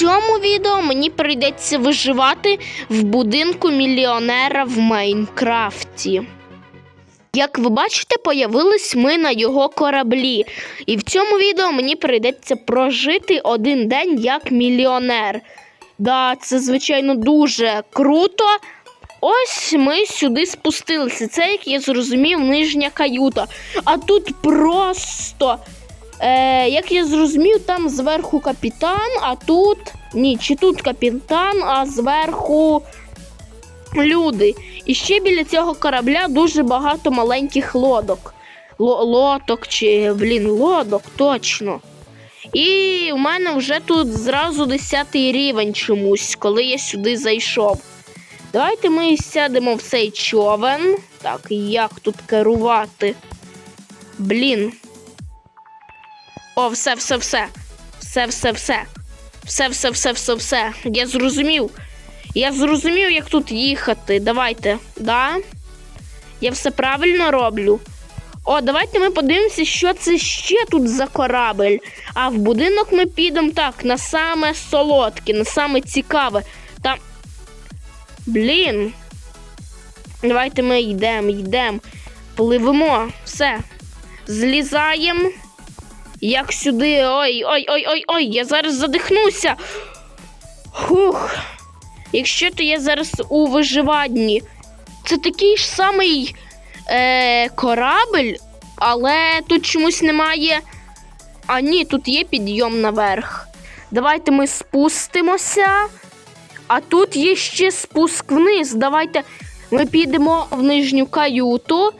цьому відео мені прийдеться виживати в будинку мільйонера в Майнкрафті. Як ви бачите, появились ми на його кораблі. І в цьому відео мені прийдеться прожити один день як мільйонер. Да, це, звичайно, дуже круто. Ось ми сюди спустилися. Це, як я зрозумів, нижня каюта. А тут просто. Е, як я зрозумів, там зверху капітан, а тут. Ні, чи тут капітан, а зверху люди. І ще біля цього корабля дуже багато маленьких лодок. Ло- лоток чи, блін, лодок, точно. І в мене вже тут зразу 10 рівень чомусь, коли я сюди зайшов. Давайте ми сядемо в цей човен. Так, як тут керувати? Блін. О, все, все, все. Все, все, все. Все, все, все, все, все. Я зрозумів. Я зрозумів, як тут їхати. Давайте, да? Я все правильно роблю. О, давайте ми подивимося, що це ще тут за корабель. А в будинок ми підемо так, на саме солодке, на саме цікаве. Там. Блін. Давайте ми йдемо, йдемо. Пливемо. Все. Злізаємо. Як сюди. Ой, ой, ой, ой, ой, я зараз задихнуся. Хух. Якщо то я зараз у виживанні. Це такий ж самий е, корабель, але тут чомусь немає. А ні, тут є підйом наверх. Давайте ми спустимося. А тут є ще спуск вниз. Давайте ми підемо в нижню каюту.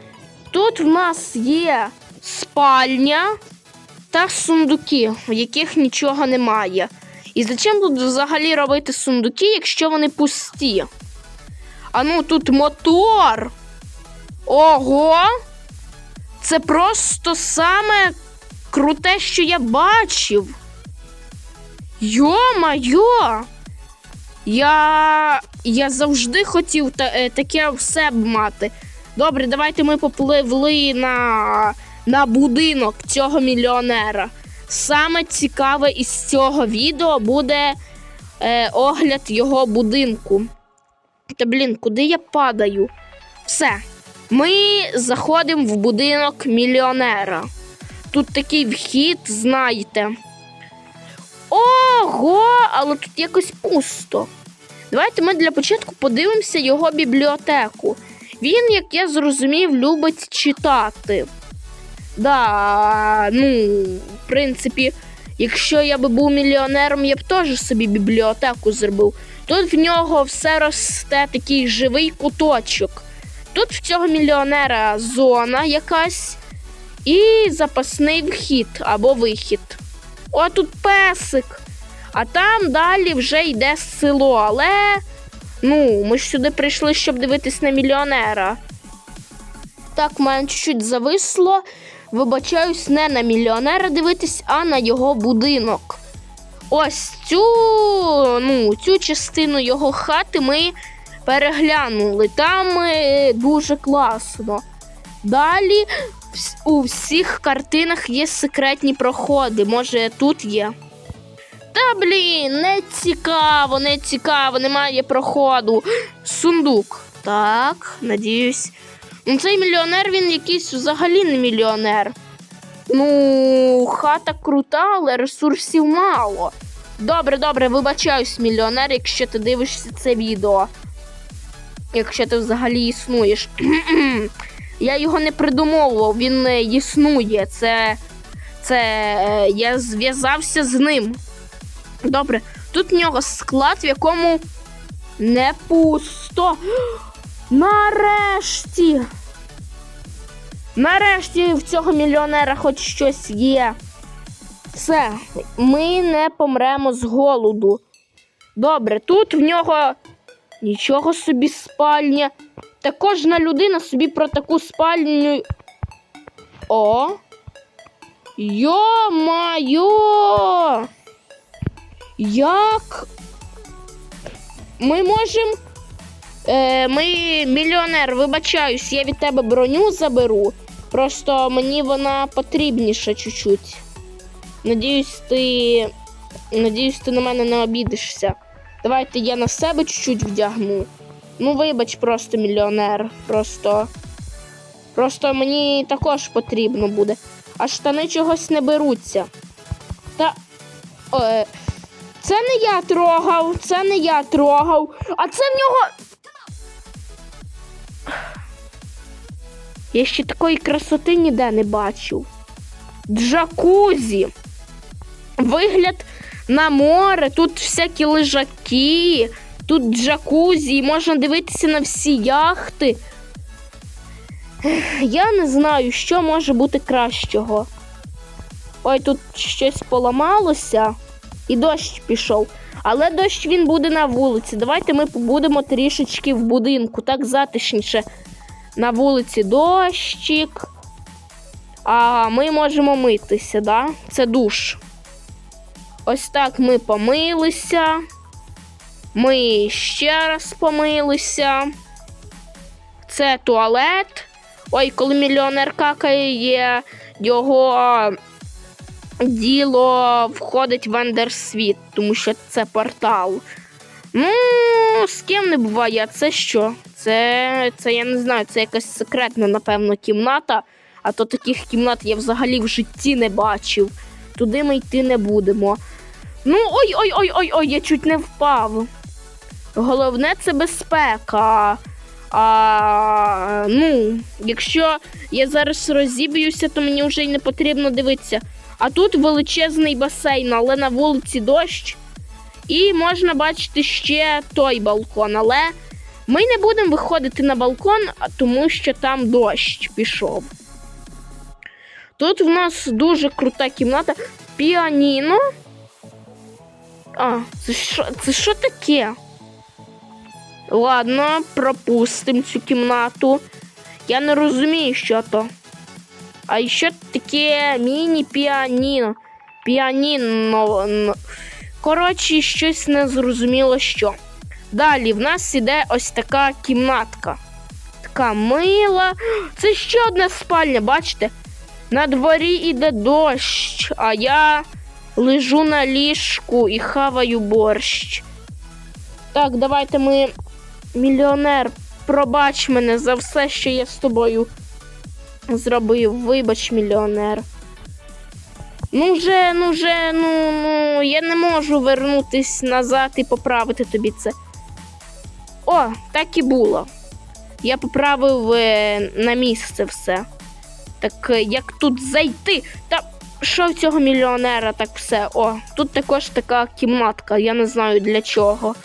Тут в нас є спальня та сундуки, в яких нічого немає. І зачем тут взагалі робити сундуки, якщо вони пусті? А ну тут мотор. Ого! Це просто саме круте, що я бачив. Йо-майо! Я. Я завжди хотів та, е, таке все б мати. Добре, давайте ми попливли на, на будинок цього мільйонера. Саме цікаве із цього відео буде е, огляд його будинку. Та блін, куди я падаю? Все. Ми заходимо в будинок мільйонера. Тут такий вхід, знаєте. Ого, але тут якось пусто. Давайте ми для початку подивимося його бібліотеку. Він, як я зрозумів, любить читати. Да, ну, в принципі, якщо я би був мільйонером, я б теж собі бібліотеку зробив. Тут в нього все росте такий живий куточок. Тут в цього мільйонера зона якась і запасний вхід або вихід. О, тут песик. А там далі вже йде село. Але ну, ми ж сюди прийшли, щоб дивитись на мільйонера. Так, в мене чуть-чуть зависло. Вибачаюсь, не на мільйонера дивитись, а на його будинок. Ось цю, ну, цю частину його хати ми переглянули. Там е, дуже класно. Далі у всіх картинах є секретні проходи. Може, тут є. Та блін, не цікаво, не цікаво, немає проходу. Сундук. Так, надіюсь. Ну, цей мільйонер він якийсь взагалі не мільйонер. Ну, хата крута, але ресурсів мало. Добре, добре, вибачаюсь, мільйонер, якщо ти дивишся це відео. Якщо ти взагалі існуєш. Я його не придумовував, він існує. Це. Це. е, Я зв'язався з ним. Добре, тут в нього склад, в якому не пусто. Нарешті. Нарешті в цього мільйонера хоч щось є. Все, ми не помремо з голоду. Добре, тут в нього нічого собі спальня. Та кожна людина собі про таку спальню. О. Йо-майо! Як? Ми можемо. Е, ми мільйонер, вибачаюсь, я від тебе броню заберу. Просто мені вона потрібніша чуть-чуть. Надіюсь, ти Надіюсь, ти на мене не обідишся. Давайте я на себе чуть-чуть вдягну. Ну, вибач, просто мільйонер. Просто. Просто мені також потрібно буде. А штани чогось не беруться. Та. Е, це не я трогав, це не я трогав, а це в нього. Я ще такої красоти ніде не бачив. Джакузі. Вигляд на море, тут всякі лежаки, тут джакузі, можна дивитися на всі яхти. Я не знаю, що може бути кращого. Ой, тут щось поламалося, і дощ пішов. Але дощ він буде на вулиці. Давайте ми побудемо трішечки в будинку, так затишніше. На вулиці дощик. А ми можемо митися, да? Це душ. Ось так ми помилися. Ми ще раз помилися. Це туалет. Ой, коли мільйонер какає, його діло входить в ендерсвіт, тому що це портал. Ну, з ким не буває, це що? Це, це я не знаю, це якась секретна, напевно, кімната. А то таких кімнат я взагалі в житті не бачив. Туди ми йти не будемо. Ну, ой-ой-ой-ой-ой, я чуть не впав. Головне це безпека. А, ну, якщо я зараз розіб'юся, то мені вже й не потрібно дивитися. А тут величезний басейн, але на вулиці дощ. І можна бачити ще той балкон. Але ми не будемо виходити на балкон, тому що там дощ пішов. Тут в нас дуже крута кімната. Піаніно. А, це що, це що таке? Ладно, пропустимо цю кімнату. Я не розумію, що то. А ще таке міні-піаніно. Піаніно. Коротше, щось незрозуміло що. Далі в нас іде ось така кімнатка. Така мила. Це ще одна спальня, бачите? На дворі іде дощ, а я лежу на ліжку і хаваю борщ. Так, давайте ми. Мільйонер, пробач мене за все, що я з тобою зробив. Вибач, мільйонер. Ну вже, ну вже, ну, ну, я не можу вернутись назад і поправити тобі це. О, так і було. Я поправив е, на місце все. Так е, як тут зайти? Та що в цього мільйонера так все? О, тут також така кімнатка, я не знаю для чого.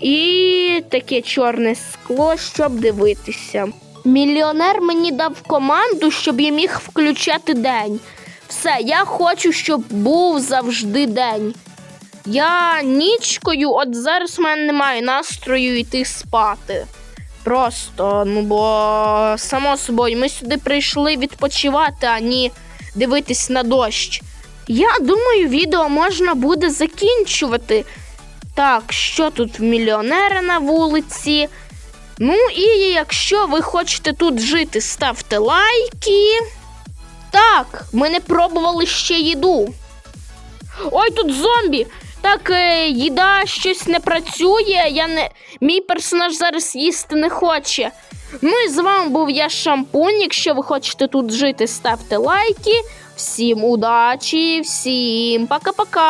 І таке чорне скло, щоб дивитися. Мільйонер мені дав команду, щоб я міг включати день. Все, я хочу, щоб був завжди день. Я нічкою, от зараз в мене немає настрою йти спати. Просто, ну бо само собою, ми сюди прийшли відпочивати, а не дивитись на дощ. Я думаю, відео можна буде закінчувати. Так, що тут в мільйонера на вулиці? Ну і якщо ви хочете тут жити, ставте лайки. Так, ми не пробували ще їду. Ой, тут зомбі! Так, е, їда щось не працює. Я не... Мій персонаж зараз їсти не хоче. Ну і з вами був я Шампунь. Якщо ви хочете тут жити, ставте лайки. Всім удачі, всім пока-пока!